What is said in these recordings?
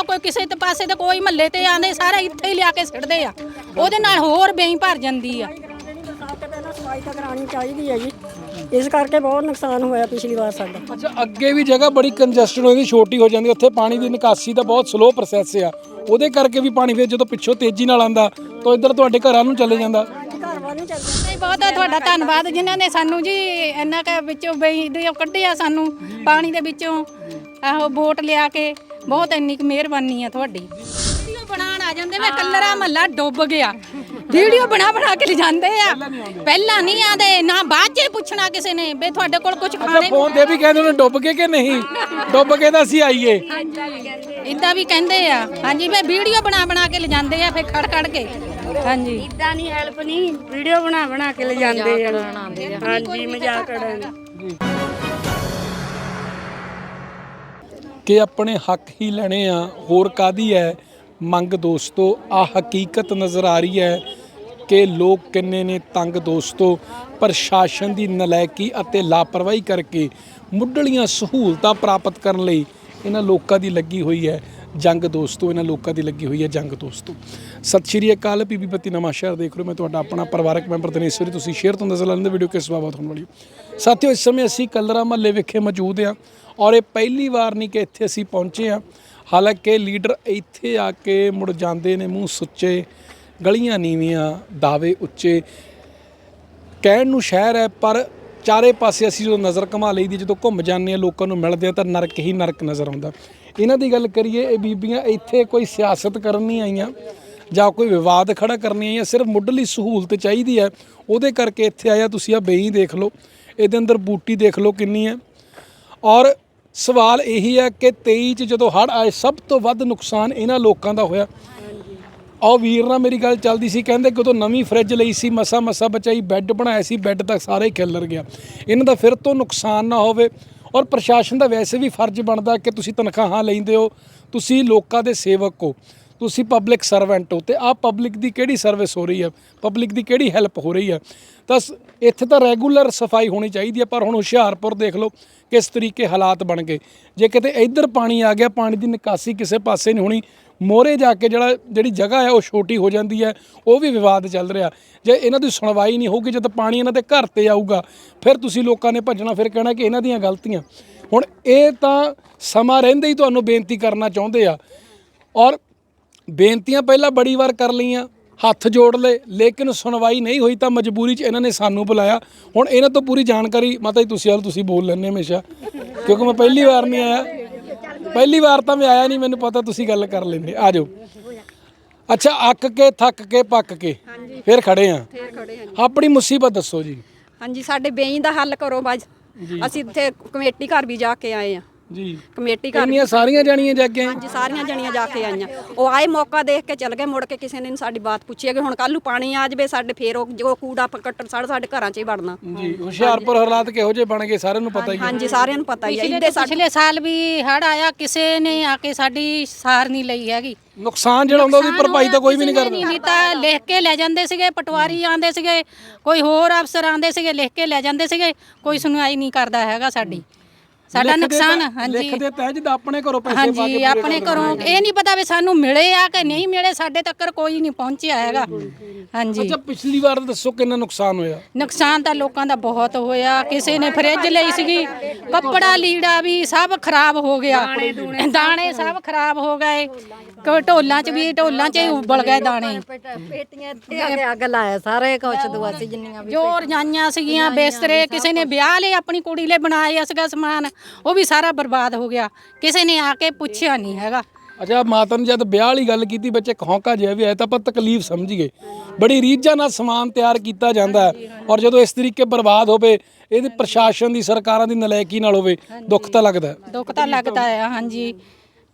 ਆ ਕੋਈ ਕਿਸੇ ਤੇ ਪਾਸੇ ਤੇ ਕੋਈ ਮਹੱਲੇ ਤੇ ਆਂਦੇ ਸਾਰਾ ਇੱਥੇ ਹੀ ਲਿਆ ਕੇ ਸਿੱਟਦੇ ਆ। ਉਹਦੇ ਨਾਲ ਹੋਰ ਬੇਈ ਭਰ ਜਾਂਦੀ ਆ। ਬਰਸਾਤ ਤੋਂ ਪਹਿਲਾਂ ਸਫ਼ਾਈ ਤਾਂ ਕਰਾਉਣੀ ਚਾਹੀਦੀ ਹੈ ਜੀ ਇਸ ਕਰਕੇ ਬਹੁਤ ਨੁਕਸਾਨ ਹੋਇਆ ਪਿਛਲੀ ਵਾਰ ਸਾਡਾ। ਅੱਛਾ ਅੱਗੇ ਵੀ ਜਗ੍ਹਾ ਬੜੀ ਕੰਜਸਟਡ ਹੋ ਜਾਂਦੀ ਛੋਟੀ ਹੋ ਜਾਂਦੀ ਉੱਥੇ ਪਾਣੀ ਦੀ ਨਿਕਾਸੀ ਦਾ ਬਹੁਤ ਸਲੋ ਪ੍ਰੋਸੈਸ ਆ। ਉਹਦੇ ਕਰਕੇ ਵੀ ਪਾਣੀ ਫਿਰ ਜਦੋਂ ਪਿੱਛੋਂ ਤੇਜ਼ੀ ਨਾਲ ਆਂਦਾ ਤਾਂ ਇੱਧਰ ਤੁਹਾਡੇ ਘਰਾਂ ਨੂੰ ਚਲੇ ਜਾਂਦਾ। ਨਹੀਂ ਬਹੁਤ ਤੁਹਾਡਾ ਧੰਨਵਾਦ ਜਿਨ੍ਹਾਂ ਨੇ ਸਾਨੂੰ ਜੀ ਇੰਨਾ ਕੁ ਵਿੱਚੋਂ ਬਈ ਦੇ ਕੱਢਿਆ ਸਾਨੂੰ ਪਾਣੀ ਦੇ ਵਿੱਚੋਂ ਆਹੋ ਬੋਟ ਲਿਆ ਕੇ। ਬਹੁਤ ਇੰਨੀ ਕੁ ਮਿਹਰਬਾਨੀ ਆ ਤੁਹਾਡੀ। ਵੀਡੀਓ ਬਣਾਉਣ ਆ ਜਾਂਦੇ ਮੈਂ ਕੱਲਰਾ ਮਹੱਲਾ ਡੁੱਬ ਗਿਆ। ਵੀਡੀਓ ਬਣਾ ਬਣਾ ਕੇ ਲਿਜਾਂਦੇ ਆ। ਪਹਿਲਾਂ ਨਹੀਂ ਆਂਦੇ ਨਾ ਬਾਅਦ ਚ ਪੁੱਛਣਾ ਕਿਸੇ ਨੇ ਵੀ ਤੁਹਾਡੇ ਕੋਲ ਕੁਝ ਖਾਣੇ ਫੋਨ ਤੇ ਵੀ ਕਹਿੰਦੇ ਨੇ ਡੁੱਬ ਕੇ ਕਿ ਨਹੀਂ? ਡੁੱਬ ਕੇ ਤਾਂ ਅਸੀਂ ਆਈਏ। ਇਦਾਂ ਵੀ ਕਹਿੰਦੇ ਆ। ਹਾਂਜੀ ਮੈਂ ਵੀਡੀਓ ਬਣਾ ਬਣਾ ਕੇ ਲਿਜਾਂਦੇ ਆ ਫਿਰ ਖੜ ਖੜ ਕੇ। ਹਾਂਜੀ। ਇਦਾਂ ਨਹੀਂ ਹੈਲਪ ਨਹੀਂ ਵੀਡੀਓ ਬਣਾ ਬਣਾ ਕੇ ਲੈ ਜਾਂਦੇ ਆ। ਹਾਂਜੀ ਮਜ਼ਾਕ ਉਡਾਉਣ ਕਿ ਆਪਣੇ ਹੱਕ ਹੀ ਲੈਣੇ ਆ, ਹੋਰ ਕਾਦੀ ਹੈ ਮੰਗ ਦੋਸਤੋ ਆ ਹਕੀਕਤ ਨਜ਼ਰ ਆ ਰਹੀ ਹੈ ਕਿ ਲੋਕ ਕਿੰਨੇ ਨੇ ਤੰਗ ਦੋਸਤੋ, ਪ੍ਰਸ਼ਾਸਨ ਦੀ ਨਲਾਇਕੀ ਅਤੇ ਲਾਪਰਵਾਹੀ ਕਰਕੇ ਮੁੱਢਲੀਆਂ ਸਹੂਲਤਾਂ ਪ੍ਰਾਪਤ ਕਰਨ ਲਈ ਇਹਨਾਂ ਲੋਕਾਂ ਦੀ ਲੱਗੀ ਹੋਈ ਹੈ ਜੰਗ ਦੋਸਤੋ, ਇਹਨਾਂ ਲੋਕਾਂ ਦੀ ਲੱਗੀ ਹੋਈ ਹੈ ਜੰਗ ਦੋਸਤੋ। ਸਤਿ ਸ਼੍ਰੀ ਅਕਾਲ ਪੀਪੀ ਬੱਤੀ ਨਵਾਂ ਸ਼ਹਿਰ ਦੇਖ ਰਹੇ ਮੈਂ ਤੁਹਾਡਾ ਆਪਣਾ ਪਰਿਵਾਰਕ ਮੈਂਬਰ ਦਿਨੇਸ਼ਵਰੀ ਤੁਸੀਂ ਸ਼ੇਅਰ ਤੋਂ ਨਜ਼ਰ ਲੈਂਦੇ ਵੀਡੀਓ ਕਿਸ ਬਾਬਤ ਹੋਣ ਵਾਲੀ ਹੈ। ਸਾਥੀਓ, ਇਸ ਸਮੇਂ ਅਸੀਂ ਕਲਰਾ ਮਹੱਲੇ ਵਿਖੇ ਮੌਜੂਦ ਹਾਂ ਔਰ ਇਹ ਪਹਿਲੀ ਵਾਰ ਨਹੀਂ ਕਿ ਇੱਥੇ ਅਸੀਂ ਪਹੁੰਚੇ ਹਾਂ। ਹਾਲਾਂਕਿ ਲੀਡਰ ਇੱਥੇ ਆ ਕੇ ਮੁੜ ਜਾਂਦੇ ਨੇ, ਮੂੰਹ ਸੁੱਚੇ, ਗਲੀਆਂ ਨੀਵੀਆਂ, ਦਾਅਵੇ ਉੱਚੇ। ਕਹਿਣ ਨੂੰ ਸ਼ਹਿਰ ਹੈ, ਪਰ ਚਾਰੇ ਪਾਸੇ ਅਸੀਂ ਜਦੋਂ ਨਜ਼ਰ ਘੁਮਾ ਲਈਦੀ ਜਦੋਂ ਘੁੰਮ ਜਾਂਦੇ ਆ ਲੋਕਾਂ ਨੂੰ ਮਿਲਦੇ ਆ ਤਾਂ ਨਰਕ ਹੀ ਨਰਕ ਨਜ਼ਰ ਆਉਂਦਾ। ਇਹਨਾਂ ਦੀ ਗੱਲ ਕਰੀਏ, ਇਹ ਬੀਬੀਆਂ ਇੱਥੇ ਕੋਈ ਸਿਆਸਤ ਕਰਨ ਨਹੀਂ ਆਈਆਂ, ਜਾਂ ਕੋਈ ਵਿਵਾਦ ਖੜਾ ਕਰਨੀ ਆਈਆਂ, ਸਿਰਫ ਮੁੱਢਲੀ ਸਹੂਲਤ ਚਾਹੀਦੀ ਹੈ। ਉਹਦੇ ਕਰਕੇ ਇੱਥੇ ਆਇਆ, ਤੁਸੀਂ ਆ ਬੇਈ ਦੇਖ ਲਓ, ਇਹਦੇ ਅੰਦਰ ਬੂਟੀ ਦੇਖ ਲਓ ਕਿੰਨੀ ਹੈ। ਔਰ ਸਵਾਲ ਇਹੀ ਹੈ ਕਿ 23 ਚ ਜਦੋਂ ਹੜ੍ਹ ਆਏ, ਸਭ ਤੋਂ ਵੱਧ ਨੁਕਸਾਨ ਇਹਨਾਂ ਲੋਕਾਂ ਦਾ ਹੋਇਆ। ਆਹ ਵੀਰ ਨਾਲ ਮੇਰੀ ਗੱਲ ਚੱਲਦੀ ਸੀ, ਕਹਿੰਦੇ ਕਿ ਉਦੋਂ ਨਵੀਂ ਫ੍ਰਿਜ ਲਈ ਸੀ, ਮਸਾ ਮਸਾ ਬਚਾਈ ਬੈੱਡ ਬਣਾਇਆ ਸੀ ਬੈੱਡ ਤੱਕ ਸਾਰੇ ਹੀ ਖਿਲਰ ਗਿਆ। ਇਹਨਾਂ ਦਾ ਫਿਰ ਤੋਂ ਨੁਕਸਾਨ ਨਾ ਹੋਵੇ ਔਰ ਪ੍ਰਸ਼ਾਸਨ ਦਾ ਵੈਸੇ ਵੀ ਫਰਜ਼ ਬਣਦਾ ਕਿ ਤੁਸੀਂ ਤਨਖਾਹਾਂ ਲੈਂਦੇ ਹੋ, ਤੁਸੀਂ ਲੋਕਾਂ ਦੇ ਸੇਵਕ ਹੋ, ਤੁਸੀਂ ਪਬਲਿਕ ਸਰਵੈਂਟ ਹੋ ਤੇ ਆਹ ਪਬਲਿਕ ਦੀ ਕਿਹੜੀ ਸਰਵਿਸ ਹੋ ਰਹੀ ਹੈ ਪਬਲਿਕ ਦੀ ਕਿਹੜੀ ਹੈਲਪ ਹੋ ਰਹੀ ਹੈ ਤਾਂ ਸ- ਇੱਥੇ ਤਾਂ ਰੈਗੂਲਰ ਸਫ਼ਾਈ ਹੋਣੀ ਚਾਹੀਦੀ ਹੈ ਪਰ ਹੁਣ ਹੁਸ਼ਿਆਰਪੁਰ ਦੇਖ ਲਓ ਕਿਸ ਤਰੀਕੇ ਹਾਲਾਤ ਬਣ ਗਏ। ਜੇ ਕਿਤੇ ਇੱਧਰ ਪਾਣੀ ਆ ਗਿਆ, ਪਾਣੀ ਦੀ ਨਿਕਾਸੀ ਕਿਸੇ ਪਾਸੇ ਨਹੀਂ ਹੋਣੀ ਮੋਰੇ ਜਾ ਕੇ ਜਿਹੜਾ ਜਿਹੜੀ ਜਗ੍ਹਾ ਹੈ ਉਹ ਛੋਟੀ ਹੋ ਜਾਂਦੀ ਹੈ, ਉਹ ਵੀ ਵਿਵਾਦ ਚੱਲ ਰਿਹਾ। ਜੇ ਇਹਨਾਂ ਦੀ ਸੁਣਵਾਈ ਨਹੀਂ ਹੋਊਗੀ ਜਦ ਪਾਣੀ ਇਹਨਾਂ ਦੇ ਘਰ ਤੇ ਆਊਗਾ, ਫਿਰ ਤੁਸੀਂ ਲੋਕਾਂ ਨੇ ਭੱਜਣਾ, ਫਿਰ ਕਹਿਣਾ ਕਿ ਇਹਨਾਂ ਦੀਆਂ ਗਲਤੀਆਂ। ਹੁਣ ਇਹ ਤਾਂ ਸਮਾਂ ਰਹਿੰਦੇ ਹੀ ਤੁਹਾਨੂੰ ਬੇਨਤੀ ਕਰਨਾ ਚਾਹੁੰਦੇ ਆ। ਔਰ ਬੇਨਤੀਆਂ ਪਹਿਲਾਂ ਬੜੀ ਵਾਰ ਕਰ ਲਈਆਂ, ਹੱਥ ਜੋੜ ਲਏ, ਲੇਕਿਨ ਸੁਣਵਾਈ ਨਹੀਂ ਹੋਈ ਤਾਂ ਮਜਬੂਰੀ 'ਚ ਇਹਨਾਂ ਨੇ ਸਾਨੂੰ ਬੁਲਾਇਆ। ਹੁਣ ਇਹਨਾਂ ਤੋਂ ਪੂਰੀ ਜਾਣਕਾਰੀ ਮਾਤਾ ਜੀ, ਤੁਸੀਂ ਹਾਲ ਤੁਸੀਂ ਬੋਲ ਲੈਂਦੇ ਹਮੇਸ਼ਾ, ਕਿਉਂਕਿ ਮੈਂ ਪਹਿਲੀ ਵਾਰ ਨਹੀਂ ਆਇਆ। ਪਹਿਲੀ ਵਾਰ ਤਾਂ ਮੈਂ ਆਇਆ ਨਹੀਂ ਮੈਨੂੰ ਪਤਾ ਤੁਸੀਂ ਗੱਲ ਕਰ ਲੈਂਦੇ। ਆ ਜਾਓ। ਅੱਛਾ ਅੱਕ ਕੇ ਥੱਕ ਕੇ ਪੱਕ ਕੇ ਫਿਰ ਖੜੇ ਆ। ਫੇਰ ਖੜੇ ਹਾਂ ਆਪਣੀ ਮੁਸੀਬਤ ਦੱਸੋ ਜੀ। ਹਾਂਜੀ ਸਾਡੇ ਬੇਈ ਦਾ ਹੱਲ ਕਰੋ ਬਾਜ ਅਸੀਂ ਇੱਥੇ ਕਮੇਟੀ ਘਰ ਵੀ ਜਾ ਕੇ ਆਏ ਆ। ਜੀ। ਕਮੇਟੀ ਘਰ ਇੰਨੀਆਂ ਸਾਰੀਆਂ ਜਾਣੀਆਂ ਜਾ ਕੇ? ਹਾਂਜੀ ਸਾਰੀਆਂ ਜਣੀਆਂ ਜਾ ਕੇ ਆਈਆਂ। ਉਹ ਆਏ ਮੌਕਾ ਦੇਖ ਕੇ ਚਲ ਗਏ ਮੁੜ ਕੇ ਕਿਸੇ ਨੇ ਨੀ ਸਾਡੀ ਬਾਤ ਪੁੱਛੀ ਕਿ ਹੁਣ ਕੱਲ ਨੂੰ ਪਾਣੀ ਆ ਜਾਵੇ ਸਾਡੇ ਫੇਰ ਉਹ ਜੋ ਕੂੜਾ ਕੱਟਣ ਸਾਡਾ ਸਾਡੇ ਘਰਾਂ 'ਚ ਹੀ ਵੜਨਾ। ਜੀ ਹੁਸ਼ਿਆਰਪੁਰ ਹਾਲਾਤ ਕਿਹੋ ਜਿਹੇ ਬਣ ਗਏ ਸਾਰਿਆਂ ਨੂੰ ਪਤਾ ਹੀ ਹੈ। ਹਾਂਜੀ ਸਾਰਿਆਂ ਨੂੰ ਪਤਾ ਹੀ ਹੈ। ਪਿਛਲੇ ਇੱਦੇ ਤੋਂ ਪਿਛਲੇ ਸਾਲ ਵੀ ਹੜ ਆਇਆ ਕਿਸੇ ਨੇ ਆ ਕੇ ਸਾਡੀ ਸਾਰ ਨਹੀਂ ਲਈ ਹੈਗੀ। ਨੁਕਸਾਨ ਜਿਹੜਾ ਹੁੰਦਾ ਉਹਦੀ ਭਰਪਾਈ ਤਾਂ ਕੋਈ ਵੀ ਨਹੀਂ ਕਰਦਾ। ਨਹੀਂ ਤਾਂ ਲਿਖ ਕੇ ਲੈ ਜਾਂਦੇ ਸੀਗੇ ਪਟਵਾਰੀ ਆਂਦੇ ਸੀਗੇ ਕੋਈ ਹੋਰ ਅਫਸਰ ਆਂਦੇ ਸੀਗੇ ਲਿਖ ਕੇ ਲੈ ਜਾਂਦੇ ਸੀਗੇ ਕੋਈ ਸੁਣਵਾਈ ਨਹੀਂ ਕਰਦਾ ਹੈਗਾ ਸਾਡੀ। ਸਾਡਾ ਨੁਕਸਾਨ ਤਾਂ- ਹਾਂਜੀ। ਲਿਖਦੇ ਤਾਂ ਹੈ ਜਿੱਦਾਂ ਆਪਣੇ ਘਰੋਂ ਪੈਸੇ ਪਾ ਹਾਂਜੀ ਕੇ ਆਪਣੇ ਘਰੋਂ ਇਹ ਨਹੀਂ ਪਤਾ ਵੀ ਸਾਨੂੰ ਮਿਲੇ ਆ ਕਿ ਨਹੀਂ ਮਿਲੇ ਸਾਡੇ ਤੱਕ ਕੋਈ ਨਹੀਂ ਪਹੁੰਚਿਆ ਹੈਗਾ। ਹਾਂਜੀ। ਅੱਛਾ ਪਿਛਲੀ ਵਾਰ ਦੱਸੋ ਕਿੰਨਾ ਨੁਕਸਾਨ ਹੋਇਆ? ਨੁਕਸਾਨ ਤਾਂ ਲੋਕਾਂ ਦਾ ਬਹੁਤ ਹੋਇਆ। ਕਿਸੇ ਨੇ ਫਰਿੱਜ ਲਈ ਸੀਗੀ ਕੱਪੜਾ ਲੀੜਾ ਵੀ ਸਭ ਖਰਾਬ ਹੋ ਗਿਆ। ਦਾਣੇ ਸਭ ਖਰਾਬ ਹੋ ਗਏ। ਕੋਈ ਢੋਲਾਂ 'ਚ ਵੀ ਢੋਲਾਂ 'ਚ ਹੀ ਉਬਲ ਗਏ ਦਾਣੇ। ਪੇਟੀਆਂ ਕੇ ਅੱਗ ਲਾਇਆ ਸਾਰੇ ਕੁਛ ਦੁਆ ਸੀ ਜਿੰਨੀਆਂ ਜੋ ਰਜਾਈਆਂ ਸੀਗੀਆਂ ਬਿਸਤਰੇ ਕਿਸੇ ਨੇ ਵਿਆਹ ਲਈ ਆਪਣੀ ਕੁੜੀ ਲਈ ਬਣਾਇਆ ਸੀਗਾ ਸਮਾਨ। ਉਹ ਵੀ ਸਾਰਾ ਬਰਬਾਦ ਹੋ ਗਿਆ। ਕਿਸੇ ਨੇ ਆ ਕੇ ਪੁੱਛਿਆ ਨਹੀਂ ਹੈਗਾ। ਅੱਛਾ ਮਾਤਾ ਨੇ ਜਦ ਵਿਆਹ ਵਾਲੀ ਗੱਲ ਕੀਤੀ ਬੱਚੇ ਖੌਂਕਾ ਜਿਹਾ ਵੀ ਆਇਆ ਤਾਂ ਆਪਾਂ ਤਕਲੀਫ ਸਮਝ ਗਏ। ਬੜੀ ਰੀਝਾਂ ਨਾਲ ਸਮਾਨ ਤਿਆਰ ਕੀਤਾ ਜਾਂਦਾ ਹੈ ਔਰ ਜਦੋਂ ਇਸ ਤਰੀਕੇ ਬਰਬਾਦ ਹੋਵੇ ਇਹਦੀ ਪ੍ਰਸ਼ਾਸਨ ਦੀ ਸਰਕਾਰਾਂ ਦੀ ਨਲਾਇਕੀ ਨਾਲ ਹੋਵੇ ਦੁੱਖ ਤਾਂ ਲੱਗਦਾ ਹੈ। ਦੁੱਖ ਤਾਂ ਲੱਗਦਾ ਆ ਹਾਂਜੀ।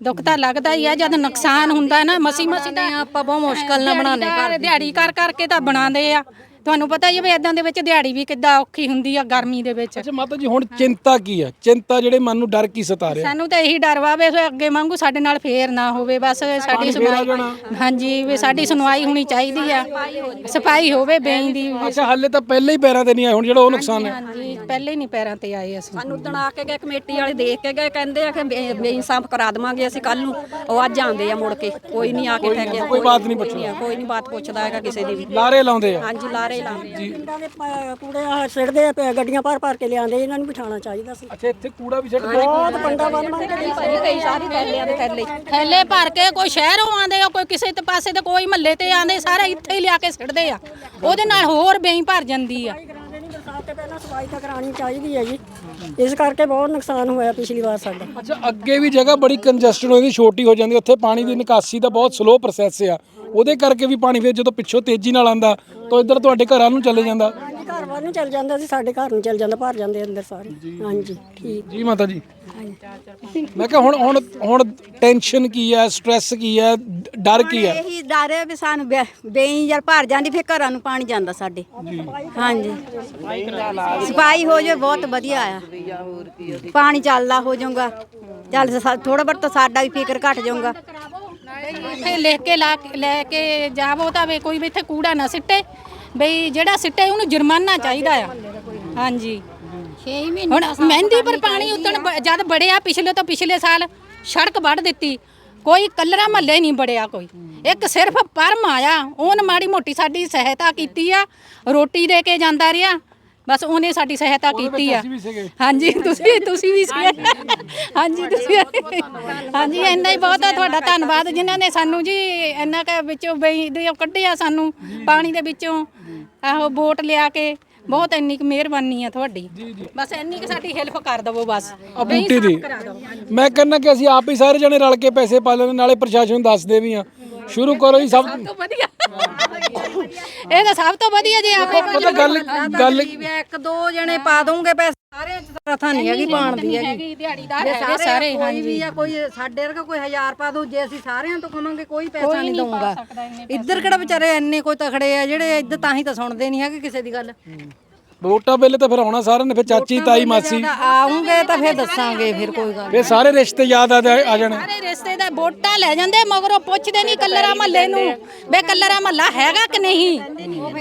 ਦੁੱਖ ਤਾਂ ਲੱਗਦਾ ਹੀ ਆ ਜਦ ਨੁਕਸਾਨ ਹੁੰਦਾ ਹੈ ਨਾ ਮਸੀ ਮਸੀ ਤਾਂ ਆਪਾਂ ਬਹੁਤ ਮੁਸ਼ਕਲ ਨਾਲ ਬਣਾਉਂਦੇ ਘਰ। ਦਿਹਾੜੀ ਕਰ ਕਰਕੇ ਤਾਂ ਬਣਾਉਂਦੇ ਆ। ਤੁਹਾਨੂੰ ਪਤਾ ਹੀ ਹੈ ਵੀ ਇਦਾਂ ਦੇ ਵਿੱਚ ਦਿਹਾੜੀ ਵੀ ਕਿੱਦਾਂ ਔਖੀ ਹੁੰਦੀ ਆ ਗਰਮੀ ਦੇ ਵਿੱਚ। ਅੱਛਾ ਮਾਤਾ ਜੀ ਹੁਣ ਚਿੰਤਾ ਕੀ ਹੈ ਚਿੰਤਾ ਜਿਹੜੇ ਮਨ ਨੂੰ ਡਰ ਕੀ ਸਤਾ ਰਿਹਾ? ਸਾਨੂੰ ਤਾਂ ਇਹੀ ਡਰ ਵਾ ਵੀ ਅੱਗੇ ਵਾਂਗੂ ਸਾਡੇ ਨਾਲ ਫੇਰ ਨਾ ਹੋਵੇ ਬਸ ਸਾਡੀ ਸੁਣਵਾਈ ਹਾਂਜੀ ਵੀ ਸਾਡੀ ਸੁਣਵਾਈ ਹੋਣੀ ਚਾਹੀਦੀ ਆ। ਸਫ਼ਾਈ ਹੋਵੇ ਬੇਈ ਦੀ। ਅੱਛਾ ਹਾਲੇ ਤਾਂ ਪਹਿਲੇ ਹੀ ਪੈਰਾਂ ਤੇ ਨਹੀਂ ਆਏ ਹੁਣ ਜਿਹੜਾ ਉਹ ਨੁਕਸਾਨ ਹੈ। ਹਾਂਜੀ ਪਹਿਲੇ ਹੀ ਨਹੀਂ ਪੈਰਾਂ ਤੇ ਆਏ ਅਸੀਂ। ਸਾਨੂੰ ਆ ਕੇ ਗਏ ਕਮੇਟੀ ਵਾਲੇ ਦੇਖ ਕੇ ਗਏ ਕਹਿੰਦੇ ਆ ਕਿ ਬੇ- ਬੇਇਨਸਾਫ ਕਰਾ ਦੇਵਾਂਗੇ ਅਸੀਂ ਕੱਲ ਨੂੰ। ਉਹ ਅੱਜ ਆਉਂਦੇ ਆ ਮੁੜ ਕੇ ਕੋਈ ਨਹੀਂ ਆ ਕੇ ਠਹਿ ਗਿਆ ਕੋਈ ਬਾਤ ਨਹੀਂ ਪੁੱਛਦਾ ਕੋਈ ਨਹੀਂ ਬਾਤ ਪੁੱਛਦਾ ਹੈਗਾ ਕਿਸੇ ਦੀ ਵੀ। ਲਾਰੇ ਲਾਉਂਦੇ ਆ। ਹਾਂਜੀ ਲਾਰੇ ਲਾਉਂਦੇ। ਆ। ਪਿੰਡਾਂ ਦੇ ਪ- ਕੂੜੇ ਆ ਸਿੱਟਦੇ ਆ ਪ- ਗੱਡੀਆਂ ਭਰ ਭਰ ਕੇ ਲਿਆਉਂਦੇ ਇਹਨਾਂ ਨੂੰ ਬਿਠਾਉਣਾ ਚਾਹੀਦਾ ਸੀ। ਅੱਛਾ ਇੱਥੇ ਕੂੜਾ ਵੀ ਛੱਡ ਬਹੁਤ ਪੰਡਾ ਬੰਨ ਬੰਨ ਕੇ ਭਾਜੀ ਕਈ ਸਾਰੇ ਥੈਲਿਆਂ ਦੇ ਥੈਲੇ ਥੈਲੇ ਭਰ ਕੇ ਕੋਈ ਸ਼ਹਿਰੋਂ ਆਉਂਦੇ ਆ ਕੋਈ ਕਿਸੇ ਤੇ ਪਾਸੇ ਤੇ ਕੋਈ ਮਹੱਲੇ ਤੇ ਆਉਂਦੇ ਸਾਰੇ ਇੱਥੇ ਹੀ ਲਿਆ ਕੇ ਸਿੱਟਦੇ ਆ। ਉਹਦੇ ਨਾਲ ਹੋਰ ਬੇਈ ਭਰ ਜਾਂਦੀ ਆ। ਕਰਾਉਂਦੇ ਨਹੀਂ ਬਰਸਾਤ ਤੇ ਪਹਿਲਾਂ ਸਫ਼ਾਈ ਤਾਂ ਕਰਾਉਣੀ ਚਾਹੀਦੀ ਹੈ ਜੀ। ਇਸ ਕਰਕੇ ਬਹੁਤ ਨੁਕਸਾਨ ਹੋਇਆ ਪਿਛਲੀ ਵਾਰ ਸਾਡਾ। ਅੱਛਾ ਅੱਗੇ ਵੀ ਜਗ੍ਹਾ ਬੜੀ ਕੰਜਸਟਡ ਹੋ ਜਾਂਦੀ ਛੋਟੀ ਹੋ ਜਾਂਦੀ ਉੱਥੇ ਪਾਣੀ ਦੀ ਨਿਕਾਸੀ ਦਾ ਬਹੁਤ ਸਲੋ ਪ੍ਰੋਸੈਸ ਆ। ਉਹਦੇ ਕਰਕੇ ਵੀ ਪਾਣੀ ਫਿਰ ਜਦੋਂ ਪਿੱਛੋਂ ਤੇਜ਼ੀ ਨਾਲ ਆਂਦਾ ਤਾਂ ਇੱਧਰ ਤੁਹਾਡੇ ਘਰਾਂ ਨੂੰ ਚਲੇ ਜਾਂਦਾ। ਹਾਂਜੀ ਘਰ ਵੱਲ ਨੂੰ ਚੱਲ ਜਾਂਦਾ ਸੀ ਸਾਡੇ ਘਰ ਨੂੰ ਚੱਲ ਜਾਂਦਾ ਭਰ ਜਾਂਦੇ ਅੰਦਰ ਸਾਰੇ। ਹਾਂਜੀ ਠੀਕ। ਜੀ ਮਾਤਾ ਜੀ। ਮੈਂ ਕਿਹਾ ਹੁਣ ਹੁਣ ਹੁਣ ਟੈਨਸ਼ਨ ਕੀ ਹੈ ਸਟ੍ਰੈਸ ਕੀ ਹੈ ਡਰ ਕੀ ਹੈ? ਇਹੀ ਡਰ ਹੈ ਵੀ ਸਾਨੂੰ ਬੇਈ ਯਾਰ ਭਰ ਜਾਂਦੀ ਫਿਰ ਘਰਾਂ ਨੂੰ ਪਾਣੀ ਜਾਂਦਾ ਸਾਡੇ। ਹਾਂਜੀ। ਸਫ਼ਾਈ ਹੋ ਜਾਏ ਬਹੁਤ ਵਧੀਆ ਆ। ਪਾਣੀ ਚੱਲਦਾ ਹੋ ਜਾਊਗਾ। ਚੱਲ ਥੋੜਾ ਬਹੁਤ ਤਾਂ ਸਾਡਾ ਵੀ ਫਿਕਰ ਘਟ ਜਾਊਗਾ। ਇੱਥੇ ਲਿਖ ਕੇ ਲਾ ਕੇ- ਲੈ ਕੇ ਜਾਵੋ ਤਾਂ ਵੀ ਕੋਈ ਵੀ ਇੱਥੇ ਕੂੜਾ ਨਾ ਸਿੱਟੇ। ਬਈ ਜਿਹੜਾ ਸਿੱਟੇ ਉਹਨੂੰ ਜੁਰਮਾਨਾ ਚਾਹੀਦਾ ਆ। ਹਾਂਜੀ। 6 ਮਹੀਨੇ ਹੁਣ ਮਹਿੰਦੀ ਪਰ ਪਾਣੀ ਉਤਣ ਜਦ ਬੜਿਆ ਪਿਛਲੇ ਤੋਂ ਪਿਛਲੇ ਸਾਲ ਸੜਕ ਵੱਢ ਦਿੱਤੀ। ਕੋਈ ਕੱਲਰਾ ਮਹੱਲੇ ਨਹੀਂ ਬੜਿਆ ਕੋਈ। ਇੱਕ ਸਿਰਫ ਪਰਮ ਆਇਆ। ਉਹਨ ਮਾੜੀ ਮੋਟੀ ਸਾਡੀ ਸਹਾਇਤਾ ਕੀਤੀ ਆ। ਰੋਟੀ ਦੇ ਕੇ ਜਾਂਦਾ ਰਿਹਾ। ਬਸ ਉਹਨੇ ਸਾਡੀ ਸਹਾਇਤਾ ਕੀਤੀ ਆ। ਹਾਂਜੀ ਤੁਸੀਂ ਤੁਸੀਂ ਵੀ ਸੀ ਹਾਂਜੀ ਤੁਸੀਂ ਹਾਂਜੀ ਇੰਨਾ ਹੀ ਬਹੁਤ ਆ ਤੁਹਾਡਾ ਧੰਨਵਾਦ। ਜਿਨ੍ਹਾਂ ਨੇ ਸਾਨੂੰ ਜੀ ਇੰਨਾ ਕ ਵਿੱਚੋਂ ਬਈ ਦੇ ਕੱਢਿਆ ਸਾਨੂੰ ਪਾਣੀ ਦੇ ਵਿੱਚੋਂ। ਆਹੋ ਬੋਟ ਲਿਆ ਕੇ। ਬਹੁਤ ਇੰਨੀ ਕੁ ਮਿਹਰਬਾਨੀ ਆ ਤੁਹਾਡੀ। ਬਸ ਇੰਨੀ ਕੁ ਸਾਡੀ ਹੈਲਪ ਕਰ ਦਵੋ ਬਸ। ਆ ਬੂਟੀ ਦੀ। ਮੈਂ ਕਹਿੰਦਾ ਕਿ ਅਸੀਂ ਆਪ ਹੀ ਸਾਰੇ ਜਣੇ ਰਲ ਕੇ ਪੈਸੇ ਪਾ ਲੈਂਦੇ ਨਾਲੇ ਪ੍ਰਸ਼ਾਸਨ ਨੂੰ ਦੱਸਦੇ ਵੀ ਆ ਸ਼ੁਰੂ ਕਰੋ ਜੀ ਸਭ ਤੋਂ ਵਧੀਆ। ਇਹ ਤਾਂ ਸਭ ਤੋਂ ਵਧੀਆ ਜੇ ਆਪੇ ਪਤਾ ਗੱਲ ਗੱਲ ਇੱਕ ਦੋ ਜਣੇ ਪਾ ਦੋਗੇ ਪੈਸੇ ਸਾਰੇ ਤਰ੍ਹਾਂ ਨਹੀਂ ਹੈਗੀ ਪਾਣ ਦੀ ਹੈਗੀ। ਦਿਹਾੜੀਦਾਰ ਹੈਗੇ ਸਾਰੇ ਕੋਈ ਵੀ ਆ ਕੋਈ ਸਾਡੇ ਵਰਗਾ ਕੋਈ ਹਜ਼ਾਰ ਪਾ ਦੋ ਜੇ ਅਸੀਂ ਸਾਰਿਆਂ ਤੋਂ ਕਵਾਂਗੇ ਕੋਈ ਪੈਸਾ ਨਹੀਂ ਦਊਗਾ। ਇੱਧਰ ਕਿਹੜਾ ਵਿਚਾਰੇ ਇੰਨੇ ਕੋਈ ਤਖੜੇ ਆ ਜਿਹੜੇ ਇੱਧਰ ਤਾਂ ਹੀ ਤਾਂ ਸੁਣਦੇ ਨਹੀਂ ਹੈਗੇ ਕਿਸੇ ਦੀ ਗੱਲ। ਵੋਟਾਂ ਵੇਲੇ ਤਾਂ ਫਿਰ ਆਉਣਾ ਸਾਰਿਆਂ ਨੇ ਫਿਰ ਚਾਚੀ ਤਾਈ ਮਾਸੀ। ਆਉਂਗੇ ਤਾਂ ਫਿਰ ਦੱਸਾਂਗੇ ਫਿਰ ਕੋਈ ਗੱਲ ਫਿਰ ਸਾਰੇ ਰਿਸ਼ਤੇ ਯਾਦ ਆ ਆ ਜਾਣੇ। ਸਾਰੇ ਰਿਸ਼ਤੇ ਦਾ ਵੋਟਾਂ ਲੈ ਜਾਂਦੇ ਮਗਰੋਂ ਪੁੱਛਦੇ ਨਹੀਂ ਕੱਲਰਾ ਮਹੱਲੇ ਨੂੰ ਬੇ ਕੱਲਰਾ ਮਹੱਲਾ ਹੈਗਾ ਕਿ ਨਹੀਂ।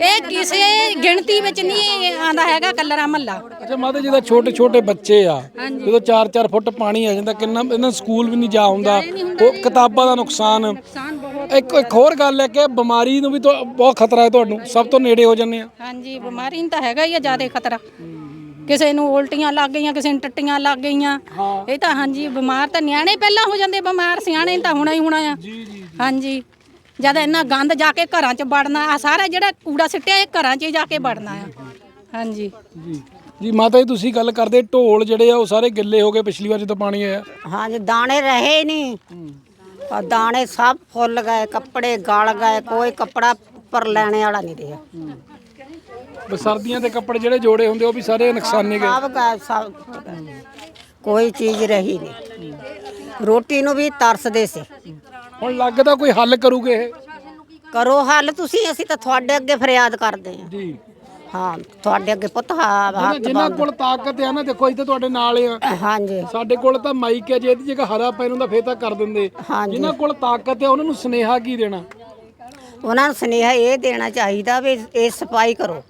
ਇਹ ਕਿਸੇ ਗਿਣਤੀ ਵਿੱਚ ਨਹੀਂ ਆਂਦਾ ਹੈਗਾ ਕੱਲਰਾ ਮਹੱਲਾ। ਅੱਛਾ ਮਾਤਾ ਜੀ ਦਾ ਛੋਟੇ ਛੋਟੇ ਬੱਚੇ ਆ ਜਦੋਂ 4-4 ਫੁੱਟ ਪਾਣੀ ਆ ਜਾਂਦਾ ਕਿੰਨਾ ਇਹਨਾਂ ਨੂੰ ਸਕੂਲ ਵੀ ਨਹੀਂ ਜਾ ਹੁੰਦਾ ਉਹ ਕਿਤਾਬਾਂ ਦਾ ਨੁਕਸਾਨ ਇੱਕ ਇੱਕ ਹੋਰ ਗੱਲ ਹੈ ਕਿ ਬਿਮਾਰੀ ਨੂੰ ਵੀ ਤਾਂ ਬਹੁਤ ਖਤਰਾ ਹੈ ਤੁਹਾਨੂੰ। ਸਭ ਤੋਂ ਨੇੜੇ ਹੋ ਜਾਂਦੇ ਆ। ਹਾਂਜੀ ਬਿਮਾਰੀ ਨੂੰ ਤਾਂ ਹੈਗਾ ਹੀ ਆ ਜ਼ਿਆਦਾ ਖਤਰਾ। ਕਿਸੇ ਨੂੰ ਉਲਟੀਆਂ ਲੱਗ ਗਈਆਂ ਕਿਸੇ ਨੂੰ ਟੱਟੀਆਂ ਲੱਗ ਗਈਆਂ। ਇਹ ਤਾਂ ਹਾਂਜੀ ਬਿਮਾਰ ਤਾਂ ਨਿਆਣੇ ਪਹਿਲਾਂ ਹੋ ਜਾਂਦੇ ਬਿਮਾਰ ਸਿਆਣੇ ਤਾਂ ਹੋਣਾ ਹੀ ਹੋਣਾ ਆ। ਹਾਂਜੀ। ਜਦ ਇੰਨਾ ਗੰਦ ਜਾ ਕੇ ਘਰਾਂ 'ਚ ਵੜਨਾ ਆ ਸਾਰਾ ਜਿਹੜਾ ਕੂੜਾ ਸਿੱਟਿਆ ਇਹ ਘਰਾਂ 'ਚ ਹੀ ਜਾ ਕੇ ਵੜਨਾ ਆ। ਹਾਂਜੀ। ਜੀ। ਜੀ ਮਾਤਾ ਜੀ ਤੁਸੀਂ ਗੱਲ ਕਰਦੇ ਢੋਲ ਜਿਹੜੇ ਆ ਉਹ ਸਾਰੇ ਗਿੱਲੇ ਹੋ ਗਏ ਪਿਛਲੀ ਵਾਰ ਜਦੋਂ ਪਾਣੀ ਆਇਆ। ਹਾਂਜੀ ਦਾਣੇ ਰਹੇ ਨਹੀਂ। ਆ ਦਾਣੇ ਸਭ ਫੁੱਲ ਗਏ ਕੱਪੜੇ ਗਲ ਗਏ ਕੋਈ ਕੱਪੜਾ ਉੱਪਰ ਲੈਣੇ ਵਾਲਾ ਨਹੀਂ ਰਿਹਾ। ਸਰਦੀਆਂ ਦੇ ਕੱਪੜੇ ਜਿਹੜੇ ਜੋੜੇ ਹੁੰਦੇ ਉਹ ਵੀ ਸਾਰੇ ਨੁਕਸਾਨੇ ਗਏ। ਸਭ ਗਏ ਸਭ ਕੋਈ ਚੀਜ਼ ਰਹੀ ਨਹੀਂ। ਰੋਟੀ ਨੂੰ ਵੀ ਤਰਸਦੇ ਸੀ। ਹੁਣ ਲੱਗਦਾ ਕੋਈ ਹੱਲ ਕਰੂਗੇ ਇਹ? ਕਰੋ ਹੱਲ ਤੁਸੀਂ ਅਸੀਂ ਤਾਂ ਤੁਹਾਡੇ ਅੱਗੇ ਫਰਿਆਦ ਕਰਦੇ ਹਾਂ। ਜੀ। ਹਾਂ ਤੁਹਾਡੇ ਅੱਗੇ ਪੁੱਤ ਹਾਂ ਹੱਥ ਜਿਨ੍ਹਾਂ ਕੋਲ ਤਾਕਤ ਹੈ ਨਾ ਦੇਖੋ ਇੱਥੇ ਤੁਹਾਡੇ ਨਾਲ ਆ। ਹਾਂਜੀ। ਸਾਡੇ ਕੋਲ ਤਾਂ ਮਾਈਕ ਹੈ ਜੇ ਇਹਦੀ ਜਗ੍ਹਾ ਹਰਾ ਪੈਨ ਹੁੰਦਾ ਫੇਰ ਤਾਂ ਕਰ ਦਿੰਦੇ। ਹਾਂਜੀ। ਜਿਨ੍ਹਾਂ ਕੋਲ ਤਾਕਤ ਹੈ ਉਹਨਾਂ ਨੂੰ ਸੁਨੇਹਾ ਕੀ ਦੇਣਾ? ਉਹਨਾਂ ਨੂੰ ਸੁਨੇਹਾ ਇਹ ਦੇਣਾ ਚਾਹੀਦਾ ਵੀ ਇਹ ਸਫ਼ਾਈ ਕਰੋ।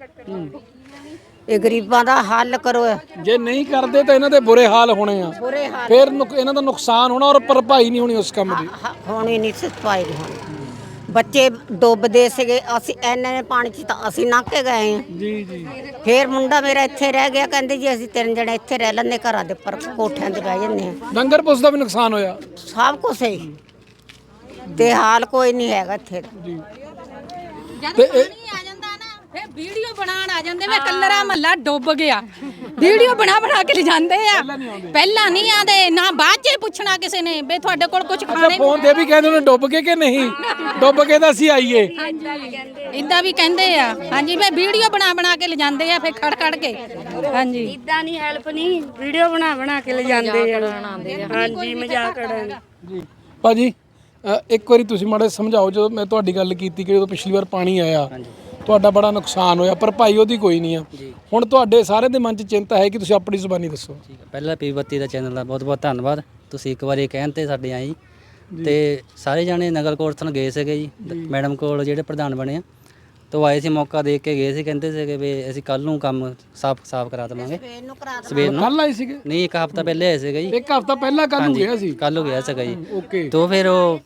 ਇਹ ਗਰੀਬਾਂ ਦਾ ਹੱਲ ਕਰੋ। ਜੇ ਨਹੀਂ ਕਰਦੇ ਤਾਂ ਇਹਨਾਂ ਦੇ ਬੁਰੇ ਹਾਲ ਹੋਣੇ ਆ। ਬੁਰੇ ਹਾਲ ਫਿਰ ਨੁਕ- ਇਹਨਾਂ ਦਾ ਨੁਕਸਾਨ ਹੋਣਾ ਔਰ ਭਰਪਾਈ ਨਹੀਂ ਹੋਣੀ ਉਸ ਕੰਮ ਦੀ। ਹ- ਹੋਣੀ ਨਹੀਂ ਸਫ਼ਾਈ ਨਹੀਂ ਹੋਣੀ। ਬੱਚੇ ਡੁੱਬਦੇ ਸੀਗੇ ਅਸੀਂ ਐਨੇ ਨੇ ਪਾਣੀ 'ਚ ਤਾਂ ਅਸੀਂ ਲੰਘ ਕੇ ਗਏ ਹਾਂ। ਜੀ ਜੀ। ਫੇਰ ਮੁੰਡਾ ਮੇਰਾ ਇੱਥੇ ਰਹਿ ਗਿਆ ਕਹਿੰਦੇ ਜੀ ਅਸੀਂ ਤਿੰਨ ਜਣੇ ਇੱਥੇ ਰਹਿ ਲੈਂਦੇ ਘਰਾਂ ਦੇ ਉੱਪਰ ਕੋਠਿਆਂ ਤੇ ਬਹਿ ਜੰਨੇ ਆ ਲੰਗਰ ਪੁੱਛ ਦਾ ਵੀ ਨੁਕਸਾਨ ਹੋਇਆ? ਸਭ ਕੁਝ ਹੈ ਤੇ ਹਾਲ ਕੋਈ ਨਹੀਂ ਹੈਗਾ ਇੱਥੇ। ਦਾ। ਜੀ ਜਦ ਵੀਡੀਓ ਬਣਾਉਣ ਆ ਜਾਂਦੇ ਵੇ ਕੱਲਰਾ ਮਹੱਲਾ ਡੁੱਬ ਗਿਆ। ਵੀਡੀਓ ਬਣਾ ਬਣਾ ਕੇ ਲਿਜਾਂਦੇ ਆ। ਪਹਿਲਾਂ ਨਹੀਂ ਆਂਦੇ ਨਾ ਬਾਅਦ ਚ ਪੁੱਛਣਾ ਕਿਸੇ ਨੇ ਵੇ ਤੁਹਾਡੇ ਕੋਲ ਕੁਝ ਖਾਣੇ ਫੋਨ ਤੇ ਵੀ ਕਹਿੰਦੇ ਨੇ ਡੁੱਬ ਕੇ ਕਿ ਨਹੀਂ? ਡੁੱਬ ਕੇ ਤਾਂ ਅਸੀਂ ਆਈਏ। ਇਦਾਂ ਵੀ ਕਹਿੰਦੇ ਆ। ਹਾਂਜੀ ਵੇ ਵੀਡੀਓ ਬਣਾ ਬਣਾ ਕੇ ਲਿਜਾਂਦੇ ਆ ਫੇ ਖੜ ਖੜ ਕੇ। ਹਾਂਜੀ। ਇਦਾਂ ਨਹੀਂ ਹੈਲਪ ਨਹੀਂ। ਵੀਡੀਓ ਬਣਾ ਬਣਾ ਕੇ ਲੈ ਜਾਂਦੇ ਆ। ਹਾਂਜੀ ਮਜ਼ਾਕ ਜੀ। ਭਾਜੀ ਅ, ਇੱਕ ਵਾਰੀ ਤੁਸੀਂ ਮਾੜਾ ਜਿਹਾ ਸਮਝਾਓ ਜਦੋਂ ਮੈਂ ਤੁਹਾਡੀ ਗੱਲ ਕੀਤੀ ਕਿ ਜਦੋਂ ਪਿਛਲੀ ਵਾਰ ਪਾਣੀ ਆਇਆ ਤੁਹਾਡਾ ਬੜਾ ਨੁਕਸਾਨ ਹੋਇਆ ਪਰ ਭਾਈ ਉਹਦੀ ਕੋਈ ਨਹੀਂ ਆ। ਹੁਣ ਤੁਹਾਡੇ ਸਾਰੇ ਦੇ ਮਨ 'ਚ ਚਿੰਤਾ ਹੈ ਕਿ ਤੁਸੀਂ ਆਪਣੀ ਜ਼ੁਬਾਨੀ ਦੱਸੋ। ਠੀਕ ਹੈ। ਪਹਿਲਾਂ ਪੀ ਬੱਤੀ ਦਾ ਚੈਨਲ ਦਾ ਬਹੁਤ ਬਹੁਤ ਧੰਨਵਾਦ। ਤੁਸੀਂ ਇੱਕ ਵਾਰੀ ਕਹਿਣ ਤੇ ਸਾਡੇ ਆਏ ਜੀ। ਤੇ ਸਾਰੇ ਜਾਣੇ ਨਗਰ ਕੌਂਸਲ ਗਏ ਸੀਗੇ ਜੀ। ਮੈਡਮ ਕੋਲ ਜਿਹੜੇ ਪ੍ਰਧਾਨ ਬਣੇ ਆ। ਤੋਂ ਆਏ ਸੀ ਮੌਕਾ ਦੇਖ ਕੇ ਗਏ ਸੀ। ਕਹਿੰਦੇ ਸੀਗੇ ਵੀ ਅਸੀਂ ਕੱਲ ਨੂੰ ਕੰਮ ਸਾਫ਼ ਸਾਫ਼ ਕਰਾ ਦੇਵਾਂਗੇ। ਸਵੇਰ ਨੂੰ ਕੱਲ ਆਏ ਸੀਗੇ? ਨਹੀਂ ਇੱਕ ਹਫ਼ਤਾ ਪਹਿਲੇ ਆਏ ਸੀਗੇ ਜੀ। ਇੱਕ ਹਫਤਾ ਪਹਿਲਾਂ ਕੱਲ ਨੂੰ ਗਿਆ ਸੀ? ਕੱਲ ਹੋ ਗਿਆ ਸੀਗਾ ਜੀ। ਓਕੇ। ਤੋਂ ਫਿਰ ਉਹ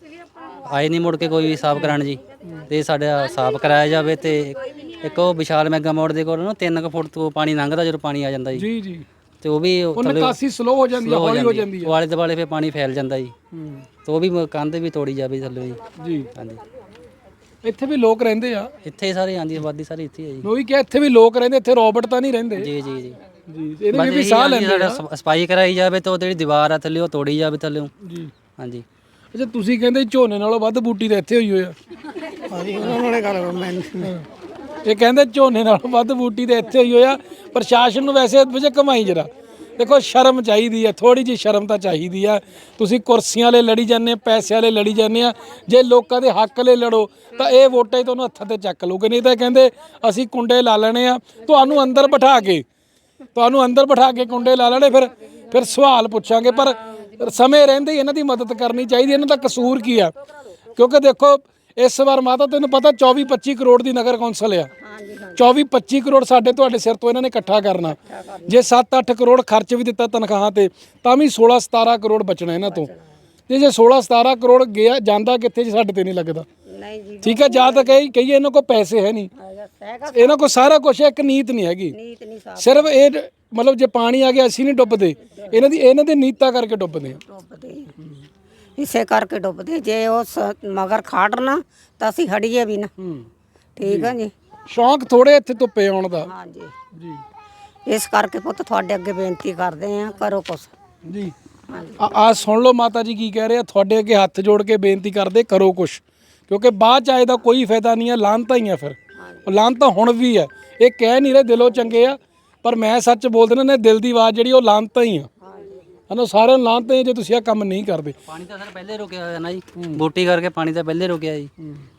ਆਏ ਨਹੀਂ ਮੁੜ ਕੇ ਕੋਈ ਵੀ ਸਾਫ਼ ਕਰਾਉਣ ਜੀ। ਤੇ ਸਾਡਾ ਸਾਫ਼ ਕਰਾਇਆ ਜਾਵੇ ਤੇ ਇੱਕ ਉਹ ਵਿਸ਼ਾਲ ਮੈਗਾ ਮੋੜ ਦੇ ਕੋਲ ਨਾ 3 ਫੁੱਟ ਤੋਂ ਪਾਣੀ ਲੰਘਦਾ ਜਦੋਂ ਪਾਣੀ ਆ ਜਾਂਦਾ ਜੀ। ਜੀ ਜੀ। ਤੇ ਉਹ ਵੀ ਉਹ ਨਿਕਾਸੀ ਸਲੋ ਹੋ ਜਾਂਦੀ ਹੈ ਹੌਲੀ ਹੋ ਜਾਂਦੀ ਹੈ ਵਾਲੇ ਦੁਆਲੇ ਫਿਰ ਪਾਣੀ ਫੈਲ ਜਾਂਦਾ ਜੀ। ਹੂੰ, ਤੇ ਉਹ ਵੀ ਕੰਧ ਵੀ ਤੋੜੀ ਜਾਵੇ ਥੱਲੇ ਜੀ। ਜੀ। ਹਾਂਜੀ। ਇੱਥੇ ਵੀ ਲੋਕ ਰਹਿੰਦੇ ਆ। ਇੱਥੇ ਸਾਰੇ ਆਂਦੀ ਆਬਾਦੀ ਸਾਰੀ ਇੱਥੇ ਹੀ ਜੀ। ਉਹੀ ਕਿਹਾ ਇੱਥੇ ਵੀ ਲੋਕ ਰਹਿੰਦੇ ਇੱਥੇ ਰੋਬਟ ਤਾਂ ਨਹੀਂ ਰਹਿੰਦੇ। ਜੀ ਜੀ ਜੀ। ਜੀ ਇਹਦੇ ਵੀ ਸਾਹ ਲੈਂਦੇ ਆ। ਸਫ਼ਾਈ ਕਰਾਈ ਜਾਵੇ ਤਾਂ ਉਹ ਜਿਹੜੀ ਦੀਵਾਰ ਆ ਥੱਲੇ ਉਹ ਤੋੜੀ ਜਾਵੇ ਥੱਲੇ। ਜੀ। ਹਾਂਜੀ। ਅੱਛਾ ਤੁਸੀਂ ਕਹਿੰਦੇ ਝੋਨੇ ਨਾਲੋਂ ਵੱਧ ਬੂਟੀ ਤਾਂ ਇੱਥੇ ਹੋਈ ਹੋਇਆ ਹਾਂਜੀ ਉਹਨਾਂ ਨੇ ਗੱਲ ਮੈਂ ਇਹ ਕਹਿੰਦੇ ਝੋਨੇ ਨਾਲੋਂ ਵੱਧ ਬੂਟੀ ਤੇ ਇੱਥੇ ਹੋਈ ਹੋਇਆ ਪ੍ਰਸ਼ਾਸਨ ਨੂੰ ਵੈਸੇ ਵਜੇ ਕਮਾਈ ਜਰਾ। ਦੇਖੋ ਸ਼ਰਮ ਚਾਹੀਦੀ ਹੈ ਥੋੜੀ ਜਿਹੀ ਸ਼ਰਮ ਤਾਂ ਚਾਹੀਦੀ ਆ। ਤੁਸੀਂ ਕੁਰਸੀਆਂ ਲਈ ਲੜੀ ਜਾਂਦੇ ਪੈਸਿਆਂ ਲਈ ਲੜੀ ਜਾਂਦੇ ਆ। ਜੇ ਲੋਕਾਂ ਦੇ ਹੱਕ ਲਈ ਲੜੋ ਤਾਂ ਇਹ ਵੋਟਾਂ ਹੀ ਤੁਹਾਨੂੰ ਹੱਥਾਂ ਤੇ ਚੱਕ ਲਓਗੇ ਨਹੀਂ ਤਾਂ ਕਹਿੰਦੇ ਅਸੀਂ ਕੁੰਡੇ ਲਾ ਲੈਣੇ ਆ ਤੁਹਾਨੂੰ ਅੰਦਰ ਬਿਠਾ ਕੇ ਤੁਹਾਨੂੰ ਅੰਦਰ ਬਿਠਾ ਕੇ ਕੁੰਡੇ ਲਾ ਲੈਣੇ ਫਿਰ ਫਿਰ ਸਵਾਲ ਪੁੱਛਾਂਗੇ। ਪਰ ਸਮੇਂ ਰਹਿੰਦੇ ਹੀ ਇਹਨਾਂ ਦੀ ਮਦਦ ਕਰਨੀ ਚਾਹੀਦੀ ਇਹਨਾਂ ਦਾ ਕਸੂਰ ਕੀ ਆ? ਕਿਉਂਕਿ ਦੇਖੋ ਇਸ ਵਾਰ ਮਾਤਾ ਤੈਨੂੰ ਪਤਾ 24 25 ਕਰੋੜ ਦੀ ਨਗਰ ਕੌਂਸਲ ਆ। 24 25 ਕਰੋੜ ਸਾਡੇ ਤੁਹਾਡੇ ਸਿਰ ਤੋਂ ਇਹਨਾਂ ਨੇ ਇਕੱਠਾ ਕਰਨਾ। ਜੇ 7-8 ਕਰੋੜ ਖਰਚ ਵੀ ਦਿੱਤਾ ਤਨਖਾਹਾਂ ਤੇ ਤਾਂ ਵੀ 16-17 ਕਰੋੜ ਬਚਣਾ ਇਹਨਾਂ ਤੋਂ। ਤੇ ਜੇ 16-17 ਕਰੋੜ ਗਿਆ ਜਾਂਦਾ ਕਿੱਥੇ ਜੇ ਸਾਡੇ ਤੇ ਨਹੀਂ ਲੱਗਦਾ? ਨਹੀਂ ਜੀ ਠੀਕ ਹੈ ਜਾਂ ਤਾਂ ਕਹੀ ਕਹੀਏ ਇਹਨਾਂ ਕੋਲ ਪੈਸੇ ਹੈ ਨਹੀਂ। ਇਹਨਾਂ ਕੋਲ ਸਾਰਾ ਕੁਝ ਇੱਕ ਨੀਤ ਨਹੀਂ ਹੈਗੀ। ਨੀਤ ਨਹੀਂ ਸਾਫ਼ ਸਿਰਫ ਇਹ ਮਤਲਬ ਜੇ ਪਾਣੀ ਆ ਗਿਆ ਅਸੀਂ ਨਹੀਂ ਡੁੱਬਦੇ। ਇਹਨਾਂ ਦੀ ਇਹਨਾਂ ਦੀ ਨੀਤਾ ਕਰਕੇ ਡੁੱਬਦੇ ਆ। ਡੁੱਬਦੇ। ਇਸੇ ਕਰਕੇ ਡੁੱਬਦੇ। ਜੇ ਉਹ ਸ- ਮਗਰ ਖਾੜਨਾ ਤਾਂ ਅਸੀਂ ਹੜੀਏ ਵੀ ਨਾ। ਠੀਕ ਹੈ ਜੀ। ਸ਼ੌਂਕ ਥੋੜੇ ਇੱਥੇ ਧੁੱਪੇ ਆਉਣ ਦਾ। ਹਾਂਜੀ। ਜੀ। ਇਸ ਕਰਕੇ ਪੁੱਤ ਤੁਹਾਡੇ ਅੱਗੇ ਬੇਨਤੀ ਕਰਦੇ ਆਂ ਕਰੋ ਕੁਛ। ਜੀ। ਆ ਆ ਸੁਣ ਲਓ ਮਾਤਾ ਜੀ ਕੀ ਕਹਿ ਰਹੇ ਆ। ਤੁਹਾਡੇ ਅੱਗੇ ਹੱਥ ਜੋੜ ਕੇ ਬੇਨਤੀ ਕਰਦੇ ਕਰੋ ਕੁਛ। ਕਿਉਂਕਿ ਬਾਅਦ ਚ ਆਏ ਦਾ ਕੋਈ ਫਾਇਦਾ ਨਹੀਂ ਹੈ ਲਾਂਤਾਂ ਹੀ ਆ ਫਿਰ। ਲਾਂਤਾਂ ਹੁਣ ਵੀ ਹੈ। ਇਹ ਕਹਿ ਨਹੀਂ ਰਹੇ ਦਿਲੋਂ ਚੰਗੇ ਆ ਪਰ ਮੈਂ ਸੱਚ ਬੋਲਦੇ ਨੇ ਨੇ ਦਿਲ ਦੀ ਆਵਾਜ਼ ਜਿਹੜੀ ਉਹ ਲਾਂਤਾਂ ਹੀ ਆ। ਹਨਾ ਸਾਰਿਆਂ ਨੂੰ ਲਾਂਤਾਂ ਹੀ ਆ ਜੇ ਤੁਸੀਂ ਇਹ ਕੰਮ ਨਹੀਂ ਕਰਦੇ। ਪਾਣੀ ਤਾਂ ਸਰ ਪਹਿਲੇ ਰੁਕਿਆ ਹੋਇਆ ਨਾ ਜੀ। ਬੂਟੀ ਕਰਕੇ ਪਾਣੀ ਤਾਂ ਪਹਿਲੇ ਰੁਕਿਆ ਜੀ।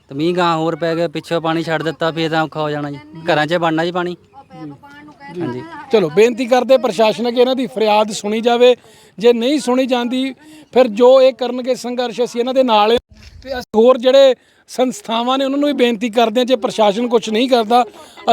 ਤੇ ਮੀਂਹ ਗਾਂ ਹੋਰ ਪੈ ਗਿਆ ਪਿੱਛੋਂ ਪਾਣੀ ਛੱਡ ਦਿੱਤਾ ਫੇਰ ਤਾਂ ਔਖਾ ਹੋ ਜਾਣਾ ਜੀ। ਘਰਾਂ 'ਚ ਬਣਨਾ ਜੀ ਪਾਣੀ। ਹਾਂਜੀ। ਚਲੋ ਬੇਨਤੀ ਕਰਦੇ ਪ੍ਰਸ਼ਾਸਨ ਅੱਗੇ ਇਹਨਾਂ ਦੀ ਫਰਿਆਦ ਸੁਣੀ ਜਾਵੇ। ਜੇ ਨਹੀਂ ਸੁਣੀ ਜਾਂਦੀ ਫਿਰ ਜੋ ਇਹ ਕਰਨਗੇ ਸੰਘਰਸ਼ ਅਸੀਂ ਇਹਨਾਂ ਦੇ ਨਾਲ। ਤੇ ਅਸੀਂ ਹੋਰ ਜਿਹੜੇ ਸੰਸਥਾਵਾਂ ਨੇ ਉਹਨਾਂ ਨੂੰ ਵੀ ਬੇਨਤੀ ਕਰਦੇ ਹਾਂ ਜੇ ਪ੍ਰਸ਼ਾਸਨ ਕੁਝ ਨਹੀਂ ਕਰਦਾ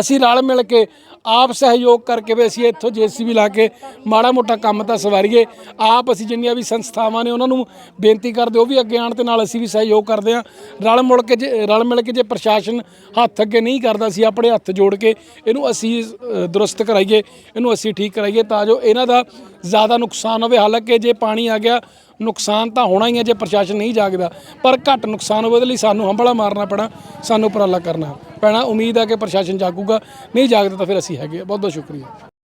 ਅਸੀਂ ਰਲ ਮਿਲ ਕੇ ਆਪ ਸਹਿਯੋਗ ਕਰਕੇ ਵੀ ਅਸੀਂ ਇੱਥੋਂ ਜੀਸੀਬੀ ਲਾ ਕੇ ਮਾੜਾ ਮੋਟਾ ਕੰਮ ਤਾਂ ਸਵਾਰੀਏ। ਆਪ ਅਸੀਂ ਜਿੰਨੀਆਂ ਵੀ ਸੰਸਥਾਵਾਂ ਨੇ ਉਹਨਾਂ ਨੂੰ ਬੇਨਤੀ ਕਰਦੇ ਉਹ ਵੀ ਅੱਗੇ ਆਉਣ ਤੇ ਨਾਲ ਅਸੀਂ ਵੀ ਸਹਿਯੋਗ ਕਰਦੇ ਹਾਂ। ਰਲ ਮਿਲ ਕੇ ਜੇ ਰਲ ਮਿਲ ਕੇ ਜੇ ਪ੍ਰਸ਼ਾਸਨ ਹੱਥ ਅੱਗੇ ਨਹੀਂ ਕਰਦਾ ਸੀ ਆਪਣੇ ਹੱਥ ਜੋੜ ਕੇ ਇਹਨੂੰ ਅਸੀਂ ਅ, ਦਰੁਸਤ ਕਰਾਈਏ ਇਹਨੂੰ ਅਸੀਂ ਠੀਕ ਕਰਾਈਏ ਤਾਂ ਜੋ ਇਹਨਾਂ ਦਾ ਜ਼ਿਆਦਾ ਨੁਕਸਾਨ ਹੋਵੇ। ਹਾਲਾਂਕਿ ਜੇ ਪਾਣੀ ਆ ਗਿਆ ਨੁਕਸਾਨ ਤਾਂ ਹੋਣਾ ਹੀ ਹੈ ਜੇ ਪ੍ਰਸ਼ਾਸਨ ਨਹੀਂ ਜਾਗਦਾ। ਪਰ ਘੱਟ ਨੁਕਸਾਨ ਹੋਵੇ ਉਹਦੇ ਲਈ ਸਾਨੂੰ ਹੰਬਲਾ ਮਾਰਨਾ ਪੈਣਾ, ਸਾਨੂੰ ਉਪਰਾਲਾ ਕਰਨਾ ਪੈਣਾ। ਉਮੀਦ ਹੈ ਕਿ ਪ੍ਰਸ਼ਾਸਨ ਜਾਗੂਗਾ, ਨਹੀਂ ਜਾਗਦਾ ਤਾਂ ਫਿਰ ਅਸੀਂ ਹੈਗੇ ਬਹੁਤ ਬਹੁਤ ਸ਼ੁਕਰੀਆ।